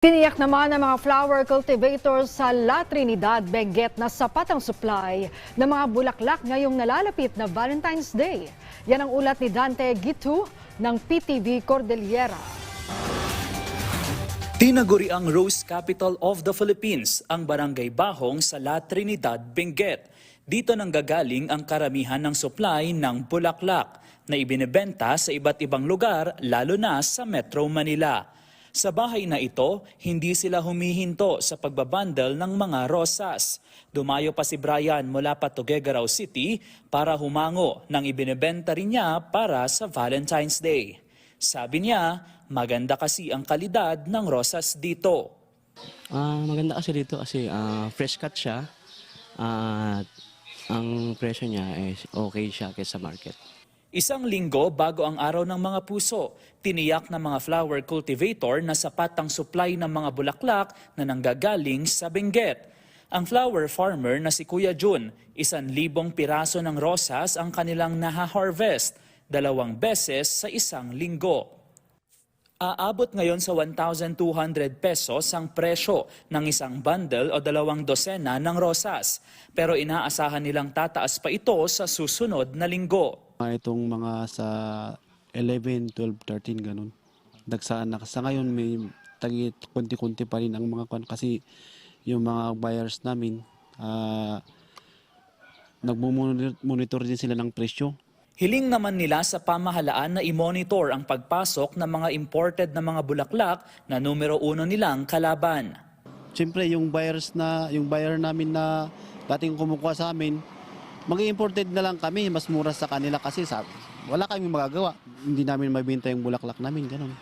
Tiniyak naman ng mga flower cultivators sa La Trinidad, Benguet na sapat ang supply ng mga bulaklak ngayong nalalapit na Valentine's Day. Yan ang ulat ni Dante Gitu ng PTV Cordillera. Tinaguri ang Rose Capital of the Philippines, ang Barangay Bahong sa La Trinidad, Benguet. Dito nang gagaling ang karamihan ng supply ng bulaklak na ibinebenta sa iba't ibang lugar, lalo na sa Metro Manila. Sa bahay na ito, hindi sila humihinto sa pagbabundle ng mga rosas. Dumayo pa si Brian mula pa Tuguegarao City para humango ng ibinebenta rin niya para sa Valentine's Day. Sabi niya, maganda kasi ang kalidad ng rosas dito. Ah, maganda kasi dito kasi ah, fresh cut siya. At ang presyo niya is okay siya kaysa market. Isang linggo bago ang araw ng mga puso, tiniyak ng mga flower cultivator na sapat ang supply ng mga bulaklak na nanggagaling sa Benguet. Ang flower farmer na si Kuya Jun, isan libong piraso ng rosas ang kanilang naha-harvest, dalawang beses sa isang linggo. Aabot ngayon sa 1,200 pesos ang presyo ng isang bundle o dalawang dosena ng rosas. Pero inaasahan nilang tataas pa ito sa susunod na linggo. Itong mga sa 11, 12, 13 ganun. Dagsaan na. Sa ngayon may tagi konti-konti pa rin ang mga kwan kasi yung mga buyers namin ah nagmo-monitor din sila ng presyo. Hiling naman nila sa pamahalaan na i-monitor ang pagpasok ng mga imported na mga bulaklak na numero uno nilang kalaban. Siyempre yung buyers na yung buyer namin na dating kumukuha sa amin, mag-imported na lang kami, mas mura sa kanila kasi sa wala kaming magagawa. Hindi namin mabenta yung bulaklak namin, ganun.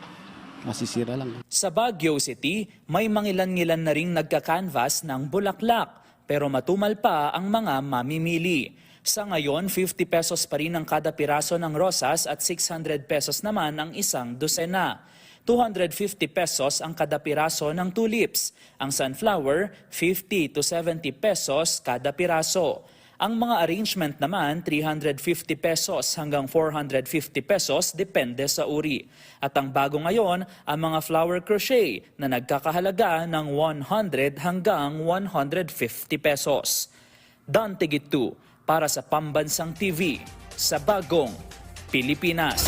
Masisira lang. Sa Baguio City, may mangilan-ngilan na ring nagka-canvas ng bulaklak pero matumal pa ang mga mamimili. Sa ngayon, 50 pesos pa rin ang kada piraso ng rosas at 600 pesos naman ang isang dosena. 250 pesos ang kada piraso ng tulips. Ang sunflower, 50 to 70 pesos kada piraso. Ang mga arrangement naman, 350 pesos hanggang 450 pesos depende sa uri. At ang bago ngayon, ang mga flower crochet na nagkakahalaga ng 100 hanggang 150 pesos. Dante Gitu para sa Pambansang TV sa Bagong Pilipinas.